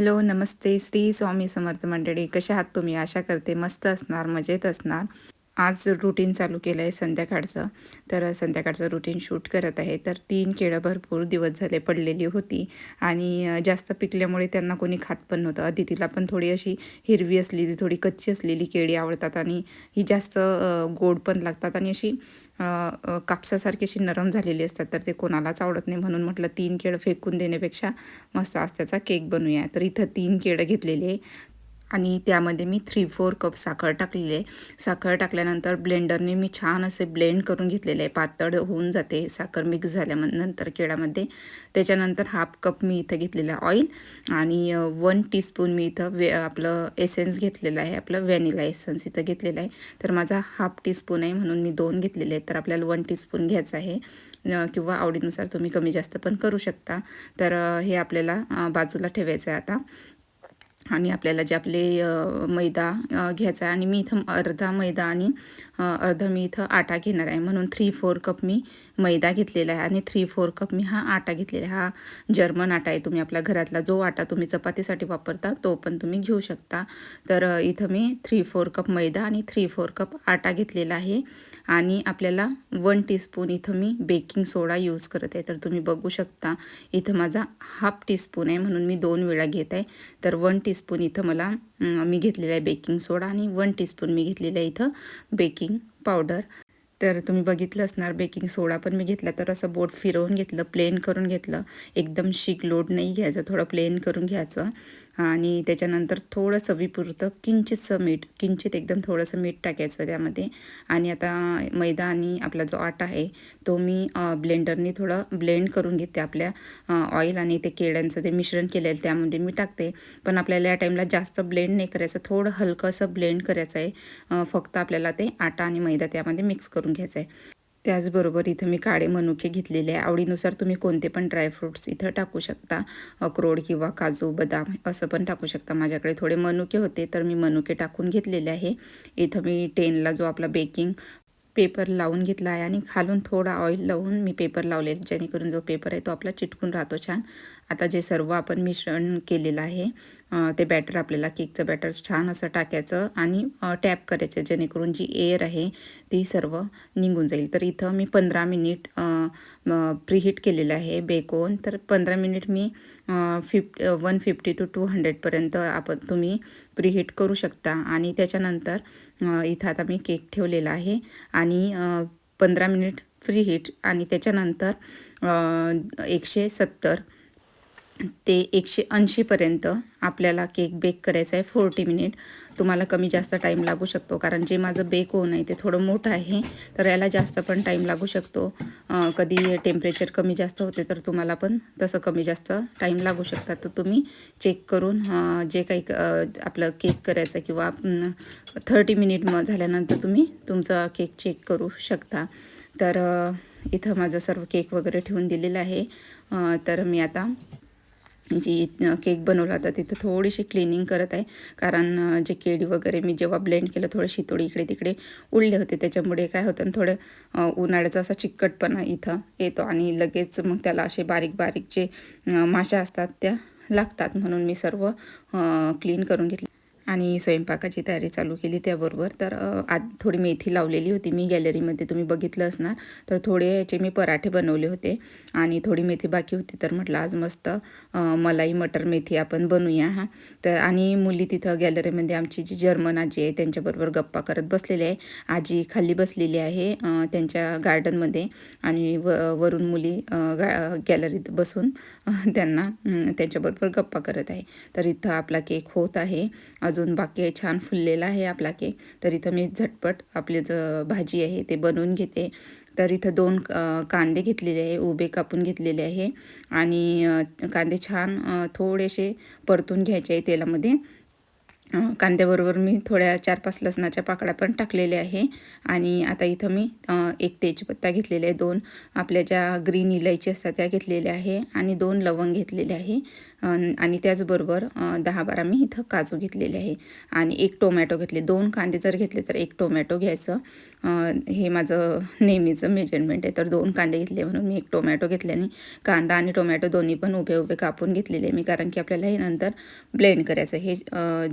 Hello नमस्ते. श्री स्वामी समर्थ मंडळी कशा आहात तुम्ही? आशा करते मस्त असणार मजेत असणार. आज रुटीन चालू केलं आहे संध्याकाळचं. तर संध्याकाळचं रुटीन शूट करत आहे. तर तीन केळं भरपूर दिवस झाले पडलेली होती आणि जास्त पिकल्यामुळे त्यांना कोणी खात पण नव्हतं. अदितीला पण थोडी अशी हिरवी असलेली थोडी कच्ची असलेली केळी आवडतात आणि ही जास्त गोड पण लागतात आणि अशी कापसासारखी अशी नरम झालेली असतात तर ते कोणालाच आवडत नाही. म्हणून म्हटलं तीन केळं फेकून देण्यापेक्षा मस्त आज त्याचा केक बनवूया. तर इथं तीन केळं घेतलेली आहे. आणि त्यामध्ये मी थ्री फोर कप साखर टाकलेली आहे. साखर टाकल्यानंतर ब्लेंडरने मी छान असे ब्लेंड करून घेतलेले आहे. पातळ होऊन जाते. साखर मिक्स झाल्यानंतर केळामध्ये. त्याच्यानंतर हाफ कप मी इथं घेतलेलं आहे ऑइल आणि वन टीस्पून मी इथं वे आपलं एसेन्स घेतलेलं आहे. आपलं व्हॅनिला एसेन्स इथं घेतलेलं आहे. तर माझा हाफ टीस्पून आहे म्हणून मी दोन घेतलेले आहेत. तर आपल्याला वन टीस्पून घ्यायचं आहे. किंवा आवडीनुसार तुम्ही कमी जास्त पण करू शकता. तर हे आपल्याला बाजूला ठेवायचं आहे आता. आणि आपल्याला जे आपले मैदा घ्यायचा आहे आणि मी इथं अर्धा मैदा आणि अर्ध मी इथं आटा घेणार आहे. म्हणून थ्री फोर कप मी मैदा घेतलेला आहे. आणि थ्री फोर कप मी हा आटा घेतलेला आहे. हा जर्मन आटा आहे तुम्ही आपल्या घरातला. जो आटा तुम्ही चपातीसाठी वापरता तो पण तुम्ही घेऊ शकता. तर इथं मी थ्री फोर कप मैदा आणि थ्री फोर कप आटा घेतलेला आहे. आणि आपल्याला वन टीस्पून इथं मी बेकिंग सोडा यूज करत आहे. तर तुम्ही बघू शकता इथं माझा हाफ टीस्पून आहे. म्हणून मी दोन वेळा घेत आहे. तर वन टीस्पून इथं मला मी घेतलेला आहे बेकिंग सोडा आणि वन टीस्पून मी घेतलेलं आहे इथं बेकिंग पावडर तर तुम्ही बघितलं असणार बेकिंग सोडा पण मी घेतला. तर असं बोट फिरवून घेतलं प्लेन करून घेतलं. एकदम शीक लोड नाही घ्यायचं थोडं प्लेन करून घ्यायचं. आणि त्याच्यानंतर थोडंसं विपुरतं किंचितचं मीठ किंचित एकदम थोडंसं मीठ टाकायचं त्यामध्ये. आणि आता मैदा आणि आपला जो आटा आहे तो मी ब्लेंडरनी थोडं ब्लेंड करून घेते आपल्या ऑइल आणि ते केळ्यांचं ते मिश्रण केलेलं त्यामध्ये मी टाकते. पण आपल्याला या टाईमला जास्त ब्लेंड नाही करायचं थोडं हलकं असं ब्लेंड करायचं आहे. फक्त आपल्याला ते आटा आणि मैदा त्यामध्ये मिक्स करून घ्यायचं आहे. त्याचबरोबर इथं मी काळे मनुके घेतलेले आहे. आवडीनुसार तुम्ही कोणते पण ड्रायफ्रूट्स इथं टाकू शकता. अक्रोड किंवा काजू बदाम असं पण टाकू शकता. माझ्याकडे थोडे मनुके होते तर मी मनुके टाकून घेतलेले आहे. इथं मी टेनला जो आपला बेकिंग पेपर लावून घेतला आहे आणि खालून थोडा ऑइल लावून मी पेपर लावले जेणेकरून जो पेपर आहे तो आपला चिटकून राहतो छान. आता जे सर्व आपण मिश्रण केलेलं आहे ते बॅटर आपल्याला केकचं बॅटर छान असं टाकायचं आणि टॅप करायचं जेणेकरून जी एअर आहे ती सर्व निघून जाईल. तर इथं मी पंधरा मिनिट प्रीहीट केलेलं आहे बेकोन. तर पंधरा मिनिट मी फिफ्ट वन फिफ्टी टू टू हंड्रेडपर्यंत आपण तुम्ही प्रीहीट करू शकता. आणि त्याच्यानंतर इथं आता मी केक ठेवलेला आहे आणि पंधरा मिनिट फ्री हीट आणि त्याच्यानंतर एकशे सत्तर ते एकशे ऐंशीपर्यंत आपल्याला केक बेक करायचा आहे फोर्टी मिनिट. तुम्हाला कमी जास्त टाईम लागू शकतो कारण जे माझं बेक होऊन आहे ते थोडं मोठं आहे तर याला जास्त पण टाईम लागू शकतो. कधी टेम्परेचर कमी जास्त होते तर तुम्हाला पण तसं कमी जास्त टाईम लागू शकतात. तर तुम्ही चेक करून जे काही आपलं केक करायचं किंवा थर्टी मिनिट मग झाल्यानंतर तुम्ही तुमचा केक चेक करू शकता. तर इथं माझं सर्व केक वगैरे ठेवून दिलेलं आहे. तर मी आता जी केक बनवला होता तिथं थोडीशी क्लिनिंग करत आहे. कारण जे केळी वगैरे मी जेव्हा ब्लेंड केलं थोडं शितोडी इकडे तिकडे उडले होते. त्याच्यामुळे काय होतं आणि थोडं उन्हाळ्याचा असा चिकटपणा इथं येतो. आणि लगेच मग त्याला असे बारीक बारीक जे माशा असतात त्या लागतात. म्हणून मी सर्व क्लीन करून घेतले. आणि स्वयंपाकाची तयारी चालू केली त्याबरोबर. तर आत थोडी मेथी लावलेली होती मी गॅलरीमध्ये. तुम्ही बघितलं असणार. तर थोडे याचे मी पराठे बनवले होते आणि थोडी मेथी बाकी होती. तर म्हटलं आज मस्त मलाई मटर मेथी आपण बनवूया हां. तर आणि मुली तिथं गॅलरीमध्ये आमची जी जर्मन आजी आहे त्यांच्याबरोबर गप्पा करत बसलेली आहे. आजी खाली बसलेली आहे त्यांच्या गार्डनमध्ये आणि व वरून मुली गा गॅलरीत बसून त्यांना त्यांच्याबरोबर गप्पा करत आहे. तर इथं आपला केक होत आहे. अजून बाकी छान फुललेला आहे आपला केक. तर इथं मी झटपट आपली ज भाजी आहे ते बनवून घेते. तर इथं दोन कांदे घेतलेले आहे उभे कापून घेतलेले आहे. आणि कांदे छान थोडेसे परतून घ्यायचे आहे तेलामध्ये. कांद्याबरोबर मी थोड्या चार पाच लसणाच्या पाकळ्या पण टाकलेल्या आहे. आणि आता इथं मी एक तेजपत्ता घेतलेला आहे दोन आपल्या ज्या ग्रीन इलायची असतात त्या घेतलेल्या आहे आणि दोन लवंग घेतलेले आहे. आणि त्याचबरोबर दहा बारा मी इथं काजू घेतलेले आहे. आणि एक टोमॅटो घेतले दोन कांदे जर घेतले तर एक टोमॅटो घ्यायचं. हे माझं नेहमीचं मेजरमेंट आहे तर दोन कांदे घेतले म्हणून मी एक टोमॅटो घेतल्याने कांदा आणि टोमॅटो दोन्ही पण उभे उभे कापून घेतलेले आहे मी कारण की आपल्याला हे नंतर ब्लेंड करायचं हे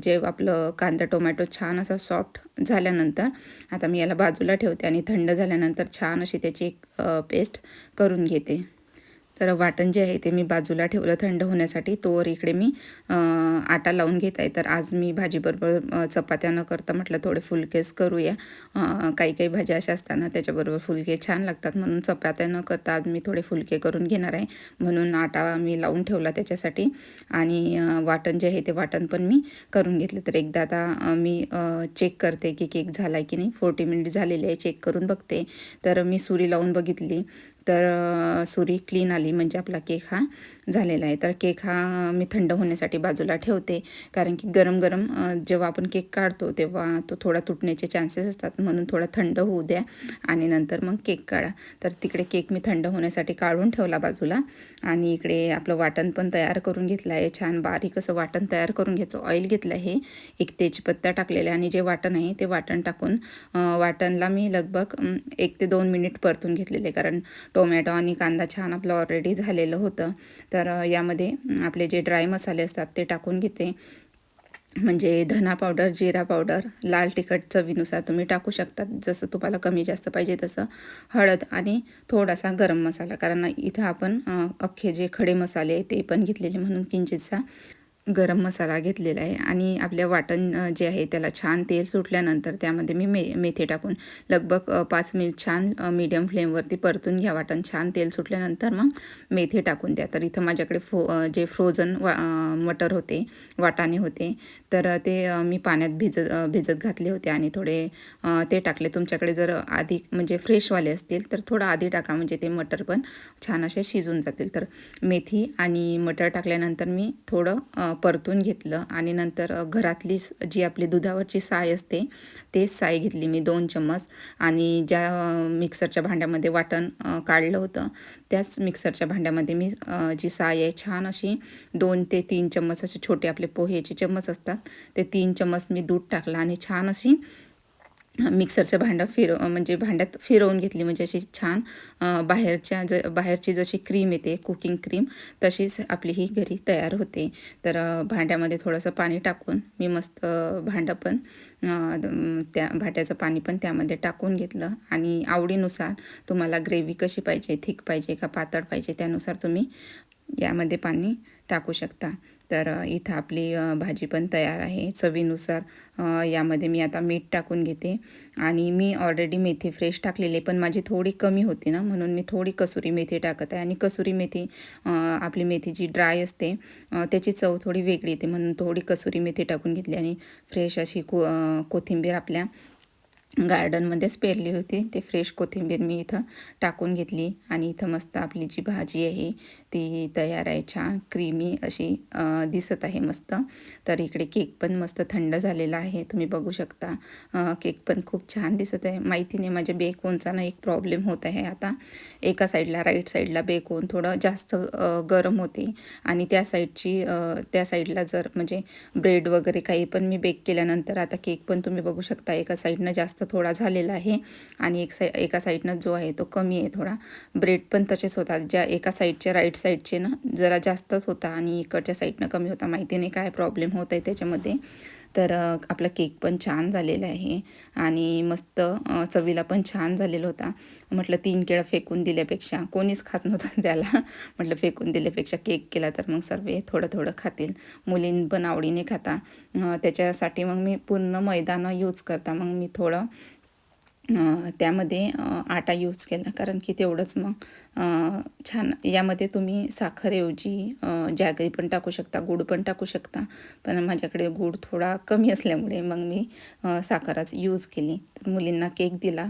जे आपलं कांदा टोमॅटो छान असा सॉफ्ट झाल्यानंतर आता मी याला बाजूला ठेवते आणि थंड झाल्यानंतर छान अशी त्याची एक पेस्ट करून घेते. तर वाटण जे आहे ते मी बाजूला ठेवलं थंड होण्यासाठी. तोवर इकडे मी आटा लावून घेत आहे. तर आज मी भाजीबरोबर चपात्या न करता म्हटलं थोडे फुलकेच करूया. काही काही भाज्या अशा असताना त्याच्याबरोबर फुलके छान लागतात म्हणून चपात्या न करता आज मी थोडे फुलके करून घेणार आहे. म्हणून आटा मी लावून ठेवला त्याच्यासाठी. आणि वाटण जे आहे ते वाटण पण मी करून घेतलं. तर एकदा आता मी चेक करते की केक झाला आहे की नाही. फोर्टी मिनिट झालेले आहे चेक करून बघते. तर मी सुरी लावून बघितली. तर सुरी क्लीन आली म्हणजे आपला केक हा झालेला आहे. तर केक हा मी थंड होण्यासाठी बाजूला ठेवते. कारण की गरम गरम जेव्हा आपण केक काढतो तेव्हा तो थोडा तुटण्याचे चान्सेस असतात. म्हणून थोडा थंड होऊ द्या आणि नंतर मग केक काढा. तर तिकडे केक मी थंड होण्यासाठी काढून ठेवला बाजूला आणि इकडे आपलं वाटण पण तयार करून घेतलं आहे. छान बारीक असं वाटण तयार करून घ्यायचं. ऑइल घेतलं आहे. एक तेजपत्ता टाकलेला आहे आणि जे वाटण आहे ते वाटण टाकून वाटणला मी लगभग एक ते दोन मिनिट परतून घेतलेले कारण टोमॅटो आणि कांदा छान आपलं ऑलरेडी झालेलं होतं. तर यामध्ये आपले जे ड्राय मसाले असतात ते टाकून घेते. म्हणजे धना पावडर जिरा पावडर लाल तिखट चवीनुसार तुम्ही टाकू शकतात. जसं तुम्हाला कमी जास्त पाहिजे तसं हळद आणि थोडासा गरम मसाला. कारण इथं आपण अख्खे जे खडे मसाले ते पण घेतलेले म्हणून किंचितसा गरम मसाला घेतलेला आहे आणि आपल्या वाटण जे आहे त्याला छान तेल सुटल्यानंतर त्यामध्ये मी मे मेथी टाकून लगभग पाच मिनिट छान मीडियम फ्लेमवरती परतून घ्या वाटण छान तेल सुटल्यानंतर मग मेथी टाकून द्या. तर इथं माझ्याकडे फो जे फ्रोझन वा मटर होते वाटाणे होते तर ते मी पाण्यात भिजत भिजत घातले होते आणि थोडे ते टाकले. तुमच्याकडे जर आधी म्हणजे फ्रेशवाले असतील तर थोडं आधी टाका म्हणजे ते मटर पण छान असे शिजून जातील. तर मेथी आणि मटर टाकल्यानंतर मी थोडं परतून घेतलं आणि नंतर घरातली स- जी आपली दुधावरची साय असते तेच साय घेतली मी दोन चम्मच आणि ज्या मिक्सरच्या भांड्यामध्ये वाटण काढलं होतं त्याच मिक्सरच्या भांड्यामध्ये मी जी साय आहे छान अशी दोन ते तीन चम्मच असे छोटे आपले पोहेचे चम्मच असतात ते तीन चम्मच मी दूध टाकलं आणि छान अशी मिक्सरचं भांडं फिरव म्हणजे भांड्यात फिरवून घेतली म्हणजे अशी छान बाहेरच्या ज बाहेरची जशी क्रीम येते कुकिंग क्रीम तशीच आपली ही घरी तयार होते. तर भांड्यामध्ये थोडंसं पाणी टाकून मी मस्त भांडं पण त्या भाट्याचं पाणी पण त्यामध्ये टाकून घेतलं. आणि आवडीनुसार तुम्हाला ग्रेव्ही कशी पाहिजे थिक पाहिजे का पातळ पाहिजे त्यानुसार तुम्ही यामध्ये पाणी टाकू शकता. तर इथं आपली भाजी पण तयार आहे. चवीनुसार यामध्ये मी आता मीठ टाकून घेते. आणि मी ऑलरेडी मेथी फ्रेश टाकलेली आहे, पण माझी थोडी कमी होती ना म्हणून मी थोडी कसुरी मेथी टाकत आहे. आणि कसुरी मेथी आपली मेथी जी ड्राय असते त्याची चव थोडी वेगळी येते म्हणून थोडी कसुरी मेथी टाकून घेतली. आणि फ्रेश अशी को कोथिंबीर आपल्या गार्डनमध्येच पेरली होती. ते फ्रेश कोथिंबीर मी इथं टाकून घेतली आणि इथं मस्त आपली जी भाजी आहे ती तयार आहे छान क्रीमी अशी दिसत आहे मस्त. तर इकडे केक पण मस्त थंड झालेला आहे. तुम्ही बघू शकता केक पण खूप छान दिसत आहे. माहिती नाही माझ्या बेकोनचा ना एक प्रॉब्लेम होत आहे आता. एका साईडला राईट साईडला बेकोन थोडं जास्त गरम होते आणि त्या साईडची त्या साईडला जर म्हणजे ब्रेड वगैरे काही पण मी बेक केल्यानंतर आता केक पण तुम्ही बघू शकता एका साईडनं जास्त थोडा झालेला आहे. आणि एक साई एका साईडनं जो आहे तो कमी आहे थोडा. ब्रेड पण तसेच होतात. ज्या एका साईडच्या राईट साईडचे ना जरा जास्तच होता आणि इकडच्या साईडनं कमी होता. माहिती नाही काय प्रॉब्लेम होत आहे त्याच्यामध्ये. तर आपला केक पण छान झालेला आहे आणि मस्त चवीला पण छान झालेला होता. म्हटलं तीन केळं फेकून दिल्यापेक्षा कोणीच खात नव्हतं त्याला. म्हटलं फेकून दिल्यापेक्षा केक केला तर मग सर्व थोडं थोडं खातील. मुलीं पण आवडीने खाता. त्याच्यासाठी मग मी पूर्ण मैदानं यूज करता. मग मी थोडं त्यामध्ये आटा यूज केला. कारण की तेवढंच मग छान. यामध्ये तुम्ही साखरऐवजी जॅगरी पण टाकू शकता गूळ पण टाकू शकता. पण माझ्याकडे गूळ थोडा कमी असल्यामुळे मग मी साखरच यूज केली. तर मुलींना केक दिला.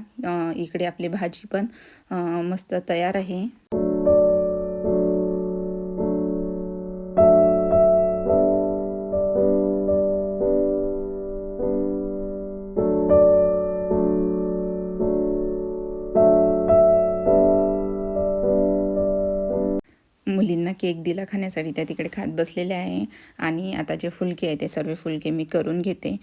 इकडे आपली भाजी पण मस्त तयार आहे. मुलींना केक दिला खाण्यासाठी त्या तिकडे खात बसलेल्या आहे. आणि आता जे फुलके आहे ते सर्व फुलके मी करून घेते.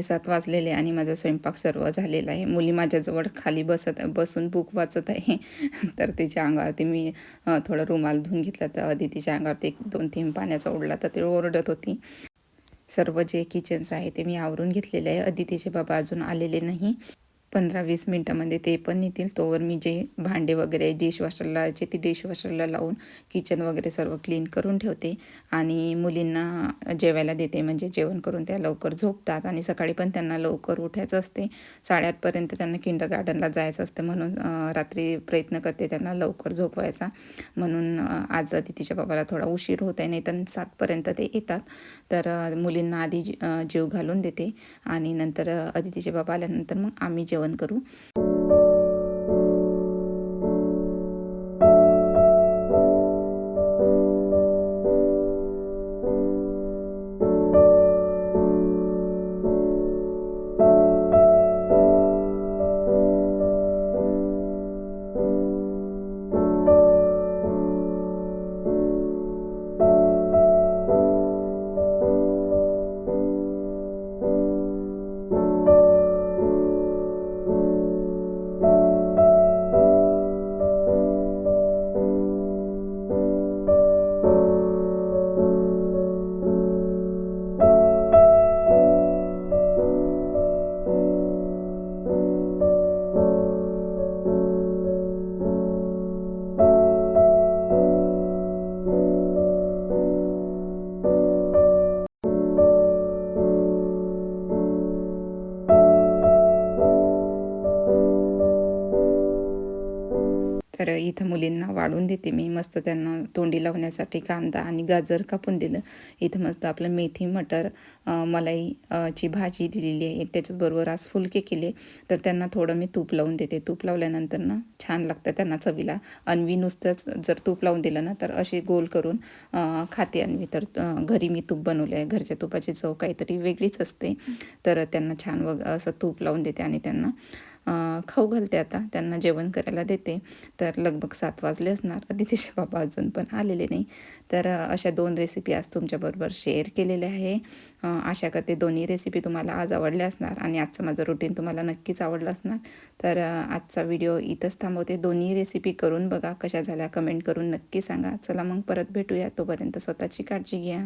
पावणे सात वाजलेले आणि माझा स्वयंपाक सर्व झालेला आहे. मुली माझ्याजवळ खाली बसत बसून बुक वाचत आहे. तर तिच्या अंगावरती मी थोडं रुमाल धुवून घेतला तर आधी तिच्या अंगावरती एक दोन तीन पाण्याचा ओढला तर ते ओरडत होती. सर्व जे किचन्स आहे ते मी आवरून घेतलेले आहे. अदितीचे बाबा अजून आलेले नाही. पंधरा वीस मिनटामध्ये ते पण येतील तोवर मी जे भांडे वगैरे डिशवॉशरला जे ती डिशवॉशरला लावून किचन वगैरे सर्व क्लीन करून ठेवते. आणि मुलींना जेवायला देते म्हणजे जेवण करून त्या लवकर झोपतात आणि सकाळी पण त्यांना लवकर उठायचं असते. साडेआठपर्यंत त्यांना किंडर गार्डनला जायचं असतं म्हणून रात्री प्रयत्न करते त्यांना लवकर झोपवायचा. म्हणून आज तिच्या बाबाला थोडा उशीर होत आहे नाही तर सातपर्यंत ते येतात. तर मुलींना आधी जीव जेव घालून देते. आणि नंतर अं, अदितीचे बाबा आल्यानंतर मग आम्ही जेवण करू. तर इथं मुलींना वाढून देते मी. मस्त त्यांना तोंडी लावण्यासाठी कांदा आणि गाजर कापून दिलं इथं मस्त आपलं मेथी मटर मलाईची मलाई ची भाजी दिलेली आहे. त्याच्याचबरोबर आज फुलके केले. तर त्यांना थोडं मी तूप लावून देते. तूप लावल्यानंतर ना छान लागतं त्यांना चवीला. अन्वी नुसतंच जर तूप लावून दिलं ना तर असे गोल करून खाते अन्वी. तर घरी मी तूप बनवलं आहे. घरच्या तुपाची चव काहीतरी वेगळीच असते. तर त्यांना छान वग असं तूप लावून देते आणि त्यांना खाऊ घालते आता. त्यांना जेवण करायला देते. तर लगभग सात वाजले असणार. अदितीचे बाबा अजून पण आलेले नाही. तर अशा दोन रेसिपी आज तुमच्याबरोबर शेअर केलेल्या आहे. आशा करते दोन्ही रेसिपी तुम्हाला आज आवडल्या असणार आणि आजचं माझं रुटीन तुम्हाला नक्कीच आवडलं असणार. तर आजचा व्हिडिओ इथंच थांबवते. दोन्ही रेसिपी करून बघा कशा झाल्या. कमेंट करून नक्की सांगा. चला मग परत भेटूया. तोपर्यंत स्वतःची काळजी घ्या.